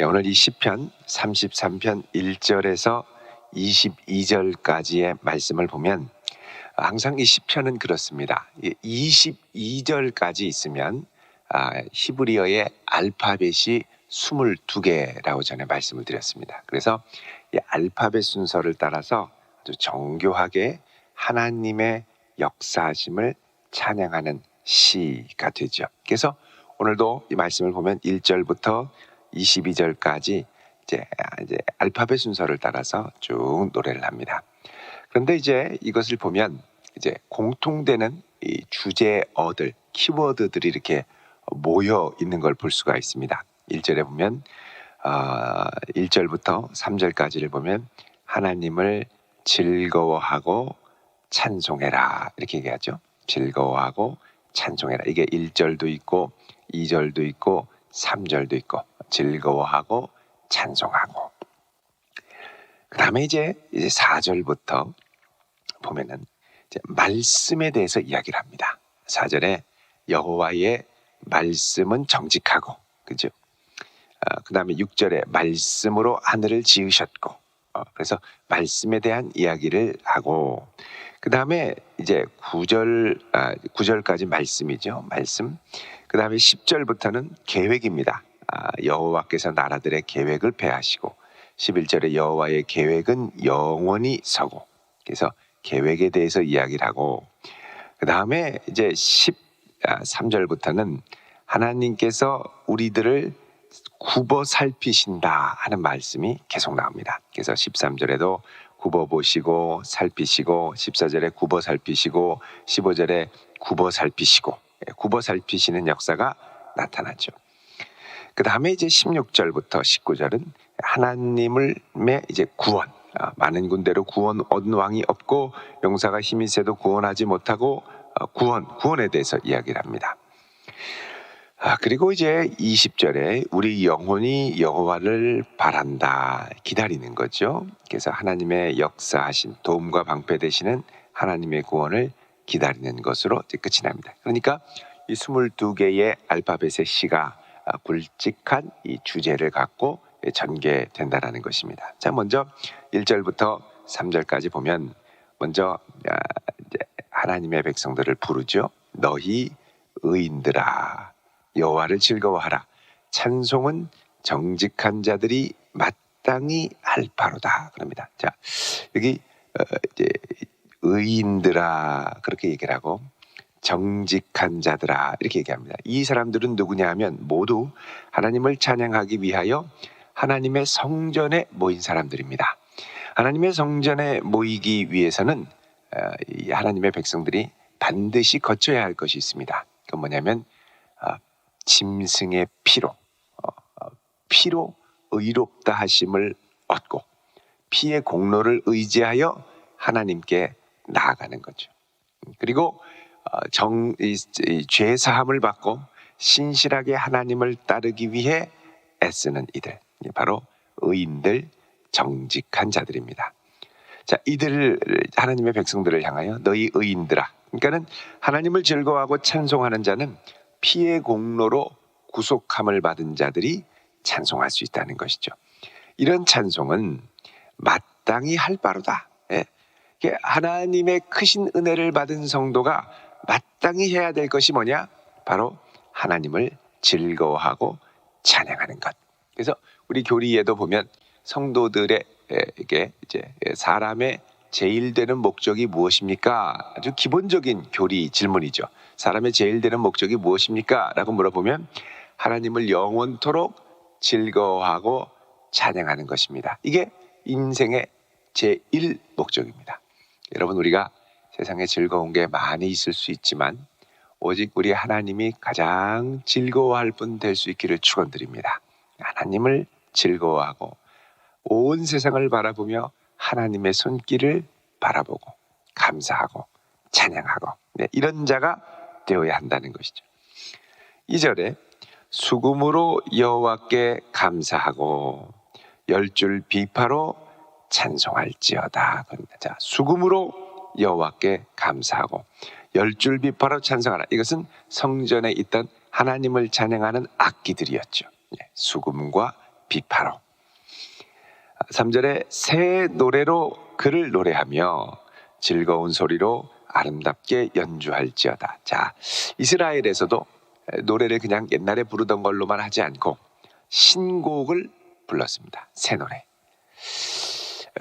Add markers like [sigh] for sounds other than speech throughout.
예, 오늘 이 시편 33편 1절에서 22절까지의 말씀을 보면 항상 이 시편은 그렇습니다. 22절까지 있으면 아, 히브리어의 알파벳이 22개라고 전에 말씀을 드렸습니다. 그래서 이 알파벳 순서를 따라서 아주 정교하게 하나님의 역사하심을 찬양하는 시가 되죠. 그래서 오늘도 이 말씀을 보면 1절부터 22절까지 이제, 이제 알파벳 순서를 따라서 쭉 노래를 합니다. 그런데 이제 이것을 보면 이제 공통되는 이 주제어들, 키워드들이 이렇게 모여 있는 걸 볼 수가 있습니다. 1절에 보면 어, 1절부터 3절까지를 보면 하나님을 즐거워하고 찬송해라 이렇게 얘기하죠. 즐거워하고 찬송해라. 이게 1절도 있고 2절도 있고 3절도 있고 즐거워하고 찬송하고 그 다음에 이제 이제 4절부터 보면은 말씀에 대해서 이야기를 합니다. 4절에 여호와의 말씀은 정직하고 그죠? 어, 그 다음에 6절에 말씀으로 하늘을 지으셨고 어, 그래서 말씀에 대한 이야기를 하고 그 다음에 이제 9절 아, 9절까지 말씀이죠 말씀 그 다음에 10절부터는 계획입니다 아, 여호와께서 나라들의 계획을 폐하시고 11절에 여호와의 계획은 영원히 서고 그래서 계획에 대해서 이야기를 하고 그 다음에 이제 13절부터는 하나님께서 우리들을 굽어 살피신다 하는 말씀이 계속 나옵니다. 그래서 13절에도 굽어 보시고 살피시고 14절에 굽어 살피시고 15절에 굽어 살피시고 예, 굽어 살피시는 역사가 나타나죠. 그 다음에 이제 16절부터 19절은 하나님을 이제 구원 아, 많은 군대로 구원 얻은 왕이 없고 용사가 힘이 세도 구원하지 못하고 어, 구원 구원에 대해서 이야기를 합니다. 아, 그리고 이제 20절에 우리 영혼이 여호와를 바란다 기다리는 거죠. 그래서 하나님의 역사하신 도움과 방패 되시는 하나님의 구원을 기다리는 것으로 이제 끝이 납니다. 그러니까 이 22개의 알파벳의 시가 아, 굵직한 이 주제를 갖고 전개된다라는 것입니다. 자, 먼저 1절부터 3절까지 보면 먼저 아, 하나님의 백성들을 부르죠. 너희 의인들아 여호와를 즐거워하라. 찬송은 정직한 자들이 마땅히 할 바로다. 그럽니다. 자, 여기 어, 이제 의인들아 그렇게 얘기를 하고 정직한 자들아 이렇게 얘기합니다. 이 사람들은 누구냐 하면 모두 하나님을 찬양하기 위하여 하나님의 성전에 모인 사람들입니다. 하나님의 성전에 모이기 위해서는 어, 하나님의 백성들이 반드시 거쳐야 할 것이 있습니다. 그건 뭐냐면 어, 짐승의 피로 어, 피로 의롭다 하심을 얻고 피의 공로를 의지하여 하나님께 나아가는 거죠. 그리고 정, 이, 이, 죄 사함을 받고 신실하게 하나님을 따르기 위해 애쓰는 이들 바로 의인들 정직한 자들입니다. 자 이들 하나님의 백성들을 향하여 너희 의인들아 그러니까는 하나님을 즐거워하고 찬송하는 자는 피의 공로로 구속함을 받은 자들이 찬송할 수 있다는 것이죠. 이런 찬송은 마땅히 할 바로다. 예. 하나님의 크신 은혜를 받은 성도가 마땅히 해야 될 것이 뭐냐? 바로 하나님을 즐거워하고 찬양하는 것. 그래서 우리 교리에도 보면 성도들에게 이제 사람의 제일 되는 목적이 무엇입니까? 아주 기본적인 교리 질문이죠. 사람의 제일 되는 목적이 무엇입니까? 라고 물어보면 하나님을 영원토록 즐거워하고 찬양하는 것입니다. 이게 인생의 제일 목적입니다. 여러분, 우리가 세상에 즐거운 게 많이 있을 수 있지만 오직 우리 하나님이 가장 즐거워할 분 될 수 있기를 축원드립니다. 하나님을 즐거워하고 온 세상을 바라보며 하나님의 손길을 바라보고 감사하고 찬양하고 네, 이런 자가 되어야 한다는 것이죠. 2절에 수금으로 여호와께 감사하고 열줄 비파로 찬송할지어다. 자, 수금으로 여호와께 감사하고 열 줄 비파로 찬송하라. 이것은 성전에 있던 하나님을 찬양하는 악기들이었죠. 예, 수금과 비파로. 3절에 새 노래로 그를 노래하며 즐거운 소리로 아름답게 연주할지어다. 자, 이스라엘에서도 노래를 그냥 옛날에 부르던 걸로만 하지 않고 신곡을 불렀습니다. 새 노래.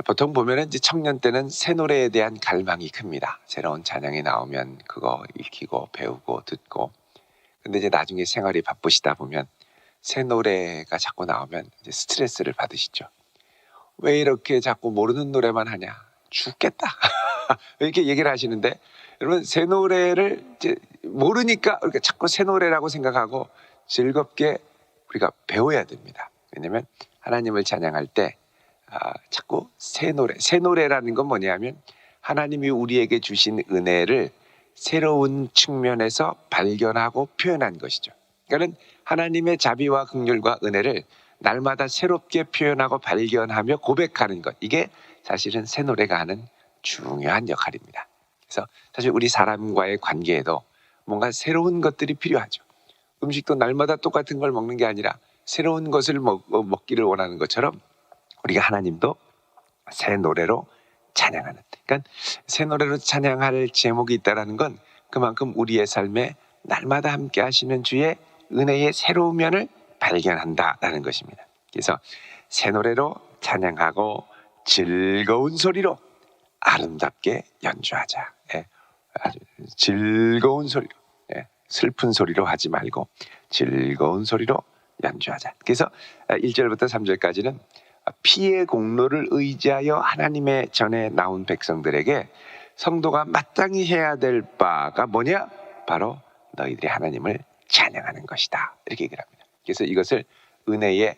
보통 보면은 이제 청년 때는 새 노래에 대한 갈망이 큽니다. 새로운 찬양이 나오면 그거 익히고 배우고 듣고. 근데 이제 나중에 생활이 바쁘시다 보면 새 노래가 자꾸 나오면 이제 스트레스를 받으시죠. 왜 이렇게 자꾸 모르는 노래만 하냐? 죽겠다. [laughs] 이렇게 얘기를 하시는데 여러분 새 노래를 이제 모르니까 이렇게 자꾸 새 노래라고 생각하고 즐겁게 우리가 배워야 됩니다. 왜냐하면 하나님을 찬양할 때 아, 자꾸 새 노래, 새 노래라는 건 뭐냐면 하나님이 우리에게 주신 은혜를 새로운 측면에서 발견하고 표현한 것이죠. 그러니까 하나님의 자비와 긍휼과 은혜를 날마다 새롭게 표현하고 발견하며 고백하는 것. 이게 사실은 새 노래가 하는 중요한 역할입니다. 그래서 사실 우리 사람과의 관계에도 뭔가 새로운 것들이 필요하죠. 음식도 날마다 똑같은 걸 먹는 게 아니라 새로운 것을 먹, 어, 먹기를 원하는 것처럼 우리가 하나님도 새 노래로 찬양하는. 그러니까 새 노래로 찬양할 제목이 있다라는 건 그만큼 우리의 삶에 날마다 함께 하시는 주의 은혜의 새로운 면을 발견한다라는 것입니다. 그래서 새 노래로 찬양하고 즐거운 소리로 아름답게 연주하자. 예, 즐거운 소리로, 예, 슬픈 소리로 하지 말고 즐거운 소리로 연주하자. 그래서 1절부터 3절까지는 피의 공로를 의지하여 하나님의 전에 나온 백성들에게 성도가 마땅히 해야 될 바가 뭐냐? 바로 너희들이 하나님을 찬양하는 것이다. 이렇게 얘기를 합니다. 그래서 이것을 은혜의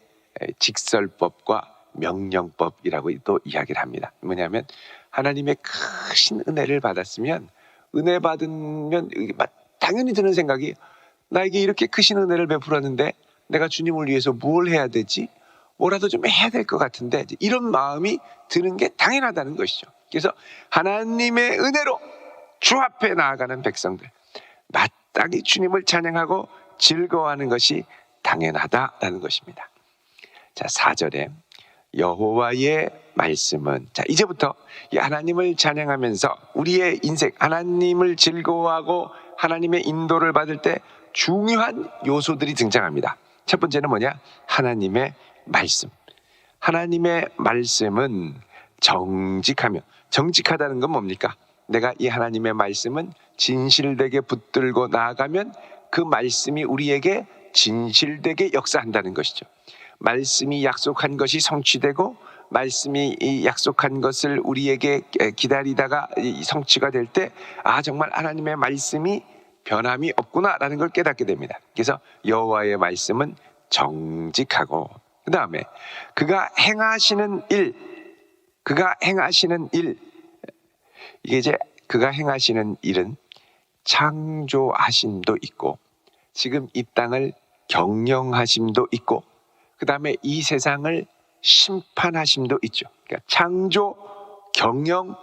직설법과 명령법이라고 또 이야기를 합니다. 뭐냐면 하나님의 크신 은혜를 받았으면 은혜 받으면 당연히 드는 생각이 나에게 이렇게 크신 은혜를 베풀었는데 내가 주님을 위해서 뭘 해야 되지? 뭐라도 좀 해야 될 것 같은데 이런 마음이 드는 게 당연하다는 것이죠. 그래서 하나님의 은혜로 주 앞에 나아가는 백성들 마땅히 주님을 찬양하고 즐거워하는 것이 당연하다라는 것입니다. 자, 4절에 여호와의 말씀은 자, 이제부터 이 하나님을 찬양하면서 우리의 인생 하나님을 즐거워하고 하나님의 인도를 받을 때 중요한 요소들이 등장합니다. 첫 번째는 뭐냐? 하나님의 말씀. 하나님의 말씀은 정직하며 정직하다는 건 뭡니까? 내가 이 하나님의 말씀은 진실되게 붙들고 나아가면 그 말씀이 우리에게 진실되게 역사한다는 것이죠. 말씀이 약속한 것이 성취되고 말씀이 약속한 것을 우리에게 기다리다가 성취가 될 때 아 정말 하나님의 말씀이 변함이 없구나라는 걸 깨닫게 됩니다. 그래서 여호와의 말씀은 정직하고 그 다음에 그가 행하시는 일, 그가 행하시는 일 이게 이제 그가 행하시는 일은 창조하심도 있고 지금 이 땅을 경영하심도 있고 그 다음에 이 세상을 심판하심도 있죠. 그러니까 창조, 경영,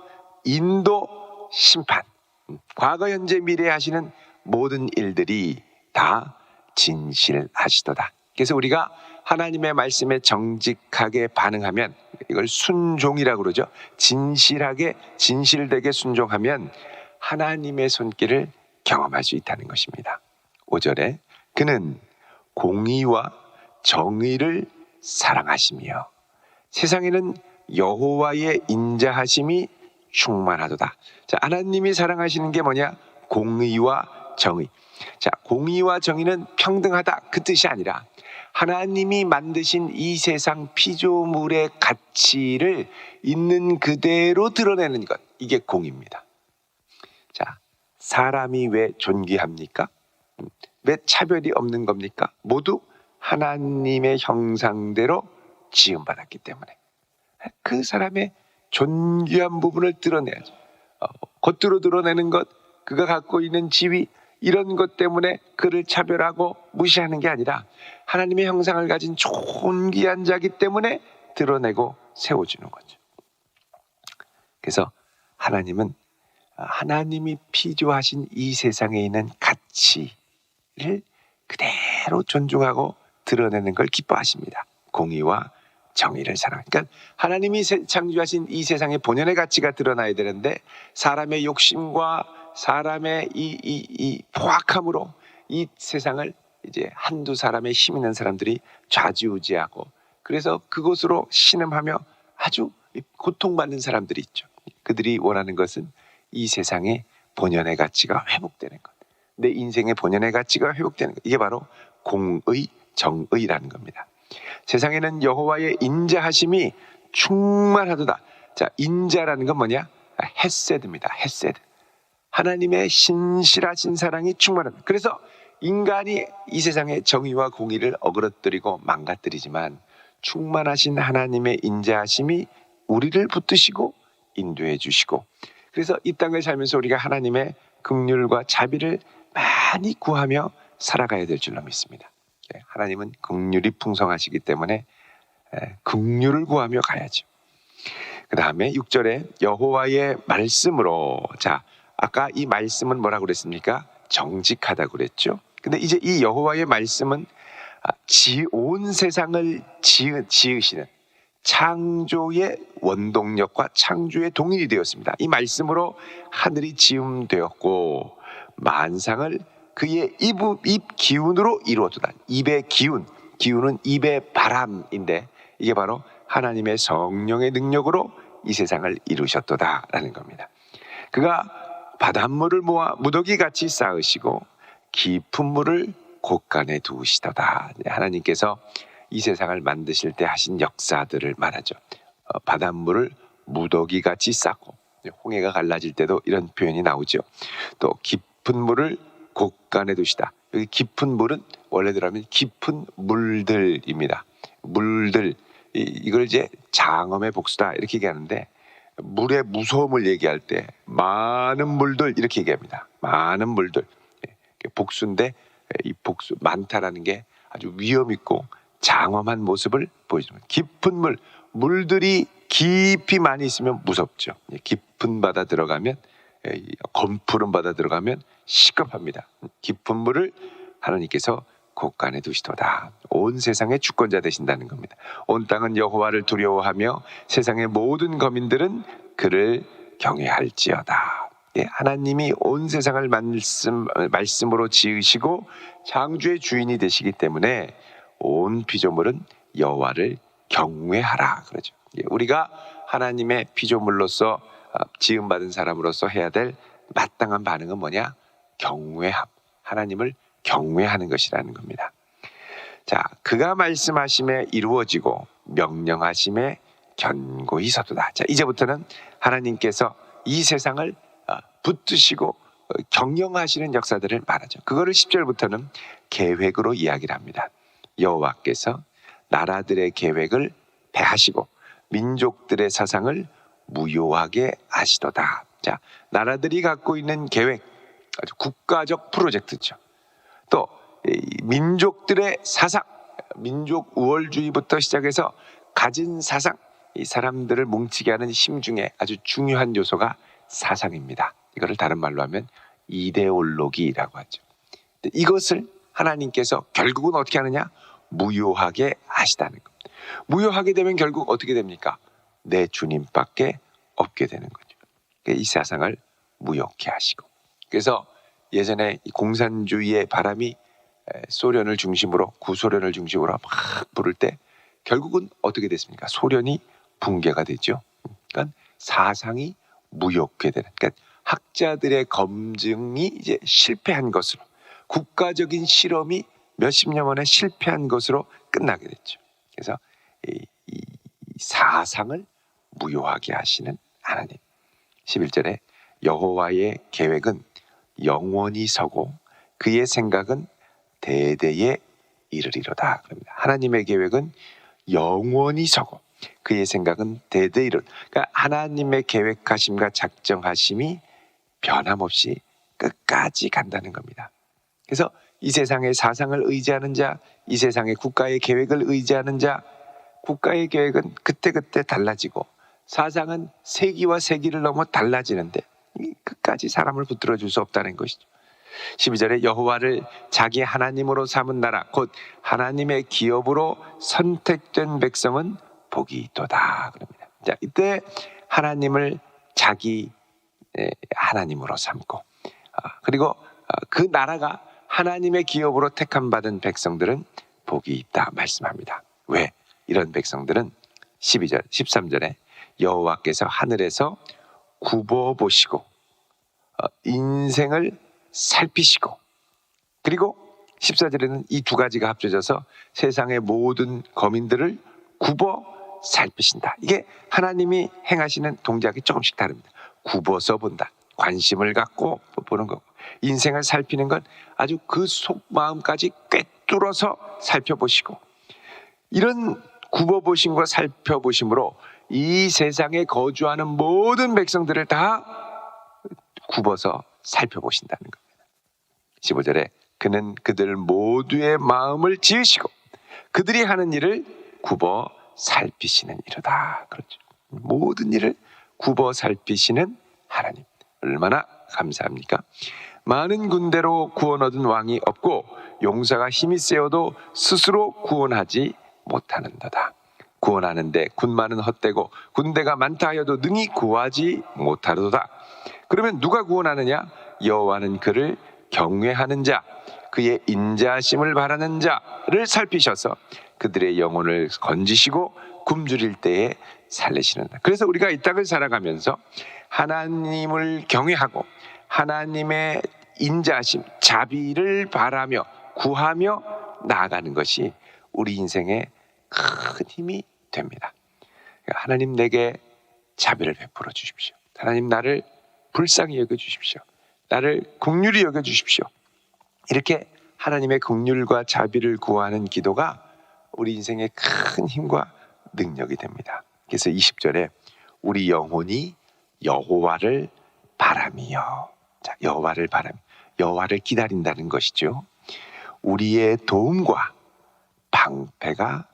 인도, 심판. 과거, 현재, 미래 하시는 모든 일들이 다 진실하시도다. 그래서 우리가 하나님의 말씀에 정직하게 반응하면 이걸 순종이라고 그러죠. 진실하게 진실되게 순종하면 하나님의 손길을 경험할 수 있다는 것입니다. 5절에 그는 공의와 정의를 사랑하시며 세상에는 여호와의 인자하심이 충만하도다. 자, 하나님이 사랑하시는 게 뭐냐? 공의와 정의. 자, 공의와 정의는 평등하다 그 뜻이 아니라 하나님이 만드신 이 세상 피조물의 가치를 있는 그대로 드러내는 것. 이게 공입니다. 자, 사람이 왜 존귀합니까? 왜 차별이 없는 겁니까? 모두 하나님의 형상대로 지음받았기 때문에 그 사람의 존귀한 부분을 드러내야죠. 어, 겉으로 드러내는 것, 그가 갖고 있는 지위 이런 것 때문에 그를 차별하고 무시하는 게 아니라 하나님의 형상을 가진 존귀한 자기 때문에 드러내고 세워주는 거죠. 그래서 하나님은 하나님이 피조하신 이 세상에 있는 가치를 그대로 존중하고 드러내는 걸 기뻐하십니다. 공의와 정의를 사랑. 그러니까 하나님이 세- 창조하신 이 세상의 본연의 가치가 드러나야 되는데 사람의 욕심과 사람의 이, 이, 이 포악함으로 이 세상을 이제 한두 사람의 힘 있는 사람들이 좌지우지하고 그래서 그곳으로 신음하며 아주 고통받는 사람들이 있죠. 그들이 원하는 것은 이 세상의 본연의 가치가 회복되는 것. 내 인생의 본연의 가치가 회복되는 것. 이게 바로 공의, 정의라는 겁니다. 세상에는 여호와의 인자하심이 충만하도다. 자, 인자라는 건 뭐냐? 햇세드입니다. 햇세드. 하나님의 신실하신 사랑이 충만한. 그래서 인간이 이 세상의 정의와 공의를 어그러뜨리고 망가뜨리지만 충만하신 하나님의 인자하심이 우리를 붙드시고 인도해 주시고 그래서 이 땅을 살면서 우리가 하나님의 긍휼과 자비를 많이 구하며 살아가야 될 줄로 믿습니다. 예, 하나님은 긍휼이 풍성하시기 때문에 예, 긍휼을 구하며 가야죠. 그 다음에 6절에 여호와의 말씀으로 자 아까 이 말씀은 뭐라고 그랬습니까? 정직하다고 그랬죠. 근데 이제 이 여호와의 말씀은 아, 지, 온 세상을 지으, 지으시는 창조의 원동력과 창조의 동일이 되었습니다. 이 말씀으로 하늘이 지음되었고 만상을 그의 입, 입 기운으로 이루었도다. 입의 기운, 기운은 입의 바람인데 이게 바로 하나님의 성령의 능력으로 이 세상을 이루셨도다라는 겁니다. 그가 바닷물을 모아 무더기 같이 쌓으시고 깊은 물을 곳간에 두시도다. 하나님께서 이 세상을 만드실 때 하신 역사들을 말하죠. 어, 바닷물을 무더기 같이 쌓고 홍해가 갈라질 때도 이런 표현이 나오죠. 또 깊은 물을 곳간에 두시다. 여기 깊은 물은 원래대로 하면 깊은 물들입니다. 물들 이, 이걸 이제 장엄의 복수다 이렇게 얘기하는데 물의 무서움을 얘기할 때 많은 물들 이렇게 얘기합니다. 많은 물들 예, 복수인데 이 복수 많다라는 게 아주 위험 있고 장엄한 모습을 거예요. 깊은 물 물들이 깊이 많이 있으면 무섭죠. 예, 깊은 바다 들어가면 예, 이 검푸른 바다 들어가면 시급합니다. 깊은 물을 하나님께서 곳간에 두시도다. 온 세상의 주권자 되신다는 겁니다. 온 땅은 여호와를 두려워하며 세상의 모든 거민들은 그를 경외할지어다. 예, 하나님이 온 세상을 말씀, 말씀으로 지으시고 창조의 주인이 되시기 때문에 온 피조물은 여호와를 경외하라 그러죠. 예, 우리가 하나님의 피조물로서 아, 지음받은 사람으로서 해야 될 마땅한 반응은 뭐냐? 경외함. 하나님을 경외하는 것이라는 겁니다. 자, 그가 말씀하심에 이루어지고 명령하심에 견고히 서도다. 자, 이제부터는 하나님께서 이 세상을 어, 붙드시고 어, 경영하시는 역사들을 말하죠. 그거를 10절부터는 계획으로 이야기를 합니다. 여호와께서 나라들의 계획을 배하시고 민족들의 사상을 무효하게 하시도다. 자, 나라들이 갖고 있는 계획, 아주 국가적 프로젝트죠. 또이 민족들의 사상, 민족 우월주의부터 시작해서 가진 사상, 이 사람들을 뭉치게 하는 힘 중에 아주 중요한 요소가 사상입니다. 이거를 다른 말로 하면 이데올로기라고 하죠. 이것을 하나님께서 결국은 어떻게 하느냐? 무효하게 하시다는 겁니다. 무효하게 되면 결국 어떻게 됩니까? 내 주님밖에 없게 되는 거죠. 이 사상을 무효케 하시고. 그래서 예전에 이 공산주의의 바람이 에, 소련을 중심으로 구소련을 중심으로 막 부를 때 결국은 어떻게 됐습니까? 소련이 붕괴가 되죠. 그러니까 사상이 무효케 되는. 그러니까 학자들의 검증이 이제 실패한 것으로 국가적인 실험이 몇십 년 만에 실패한 것으로 끝나게 됐죠. 그래서 이, 이 사상을 무효하게 하시는 하나님. 11절에 여호와의 계획은 영원히 서고 그의 생각은 대대에 이르리로다. 그럽니다. 하나님의 계획은 영원히 서고 그의 생각은 대대에 이르. 그러니까 하나님의 계획하심과 작정하심이 변함없이 끝까지 간다는 겁니다. 그래서 이 세상의 사상을 의지하는 자, 이 세상의 국가의 계획을 의지하는 자, 국가의 계획은 그때그때 달라지고 사상은 세기와 세기를 넘어 달라지는데 이 끝까지 사람을 붙들어 줄 수 없다는 것이죠. 12절에 여호와를 자기 하나님으로 삼은 나라 곧 하나님의 기업으로 선택된 백성은 복이 있도다 그럽니다. 자, 이때 하나님을 자기 에, 하나님으로 삼고 아, 그리고 아, 그 나라가 하나님의 기업으로 택함 받은 백성들은 복이 있다 말씀합니다. 왜? 이런 백성들은 12절, 13절에 여호와께서 하늘에서 굽어 보시고 어, 인생을 살피시고 그리고 14절에는 이 두 가지가 합쳐져서 세상의 모든 거민들을 굽어 살피신다. 이게 하나님이 행하시는 동작이 조금씩 다릅니다. 굽어서 본다. 관심을 갖고 보는 거고 인생을 살피는 건 아주 그 속마음까지 꿰뚫어서 살펴보시고 이런 굽어보심과 살펴보심으로 이 세상에 거주하는 모든 백성들을 다 굽어서 살펴보신다는 겁니다. 15절에 그는 그들 모두의 마음을 지으시고 그들이 하는 일을 굽어 살피시는 이로다. 그렇죠. 모든 일을 굽어 살피시는 하나님. 얼마나 감사합니까? 많은 군대로 구원 얻은 왕이 없고 용사가 힘이 세어도 스스로 구원하지 못하는도다. 구원하는데 군마는 헛되고 군대가 많다 하여도 능히 구하지 못하도다. 그러면 누가 구원하느냐? 여호와는 그를 경외하는 자, 그의 인자심을 바라는 자를 살피셔서 그들의 영혼을 건지시고 굶주릴 때에 살리시는다. 그래서 우리가 이 땅을 살아가면서 하나님을 경외하고 하나님의 인자심, 자비를 바라며 구하며 나아가는 것이 우리 인생의 큰 힘이 됩니다. 그러니까 하나님 내게 자비를 베풀어 주십시오. 하나님 나를 불쌍히 여겨 주십시오. 나를 긍휼히 여겨 주십시오. 이렇게 하나님의 긍휼과 자비를 구하는 기도가 우리 인생의 큰 힘과 능력이 됩니다. 그래서 20절에 우리 영혼이 여호와를 바람이요. 자, 여호와를 바람. 여호와를 기다린다는 것이죠. 우리의 도움과 방패가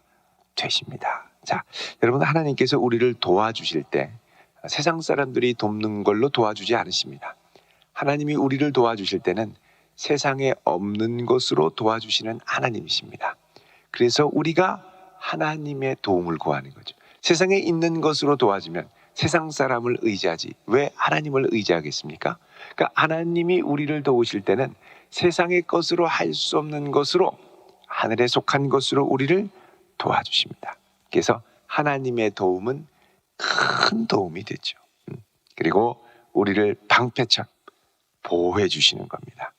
되십니다. 자, 여러분 하나님께서 우리를 도와주실 때 세상 사람들이 돕는 걸로 도와주지 않으십니다. 하나님이 우리를 도와주실 때는 세상에 없는 것으로 도와주시는 하나님이십니다. 그래서 우리가 하나님의 도움을 구하는 거죠. 세상에 있는 것으로 도와주면 세상 사람을 의지하지 왜 하나님을 의지하겠습니까? 그러니까 하나님이 우리를 도우실 때는 세상의 것으로 할 수 없는 것으로 하늘에 속한 것으로 우리를 도와주십니다. 그래서 하나님의 도움은 큰 도움이 되죠. 음. 그리고 우리를 방패처럼 보호해 주시는 겁니다.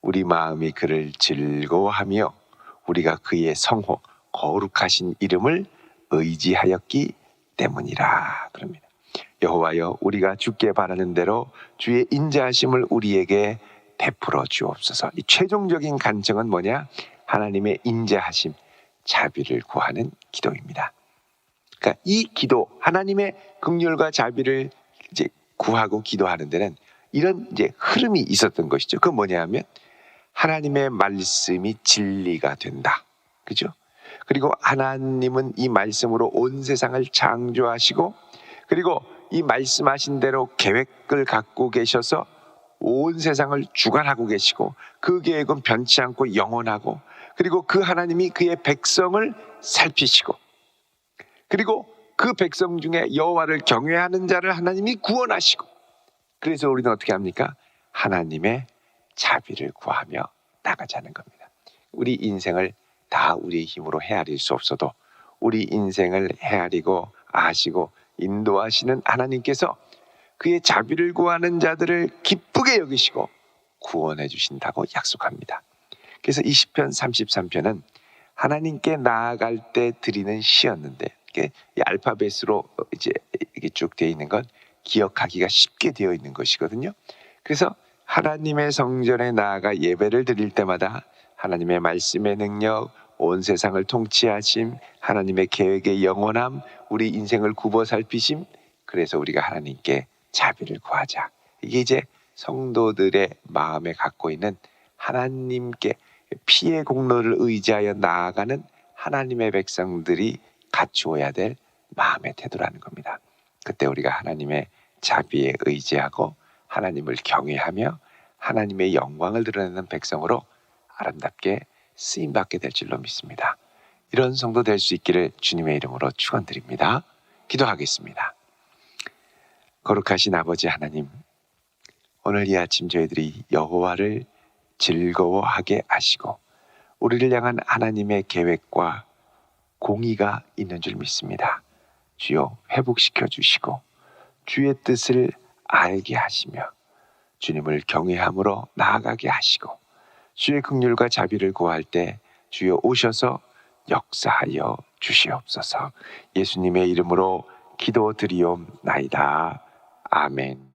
우리 마음이 그를 즐거워하며 우리가 그의 성호 거룩하신 이름을 의지하였기 때문이라 그럽니다. 여호와여 우리가 주께 바라는 대로 주의 인자하심을 우리에게 베풀어 주옵소서. 이 최종적인 간청은 뭐냐? 하나님의 인자하심, 자비를 구하는 기도입니다. 그러니까 이 기도, 하나님의 긍휼과 자비를 이제 구하고 기도하는 데는 이런 이제 흐름이 있었던 것이죠. 그 뭐냐하면 하나님의 말씀이 진리가 된다. 그죠? 그리고 하나님은 이 말씀으로 온 세상을 창조하시고 그리고 이 말씀하신 대로 계획을 갖고 계셔서 온 세상을 주관하고 계시고 그 계획은 변치 않고 영원하고 그리고 그 하나님이 그의 백성을 살피시고 그리고 그 백성 중에 여호와를 경외하는 자를 하나님이 구원하시고 그래서 우리는 어떻게 합니까? 하나님의 자비를 구하며 나가자는 겁니다. 우리 인생을 다 우리의 힘으로 헤아릴 수 없어도 우리 인생을 헤아리고 아시고 인도하시는 하나님께서 그의 자비를 구하는 자들을 기쁘게 여기시고 구원해 주신다고 약속합니다. 그래서 이 시편 33편은 하나님께 나아갈 때 드리는 시였는데 이게 알파벳으로 이제 이게 쭉 되어 있는 건 기억하기가 쉽게 되어 있는 것이거든요. 그래서 하나님의 성전에 나아가 예배를 드릴 때마다 하나님의 말씀의 능력, 온 세상을 통치하심, 하나님의 계획의 영원함, 우리 인생을 굽어 살피심, 그래서 우리가 하나님께 자비를 구하자. 이게 이제 성도들의 마음에 갖고 있는 하나님께 피의 공로를 의지하여 나아가는 하나님의 백성들이 갖추어야 될 마음의 태도라는 겁니다. 그때 우리가 하나님의 자비에 의지하고 하나님을 경외하며 하나님의 영광을 드러내는 백성으로 아름답게 쓰임 받게 될 줄로 믿습니다. 이런 성도 될 수 있기를 주님의 이름으로 축원드립니다. 기도하겠습니다. 거룩하신 아버지 하나님, 오늘 이 아침 저희들이 여호와를 즐거워하게 하시고 우리를 향한 하나님의 계획과 공의가 있는 줄 믿습니다. 주여 회복시켜 주시고 주의 뜻을 알게 하시며 주님을 경외함으로 나아가게 하시고 주의 긍휼과 자비를 구할 때 주여 오셔서 역사하여 주시옵소서. 예수님의 이름으로 기도드리옵나이다. 아멘.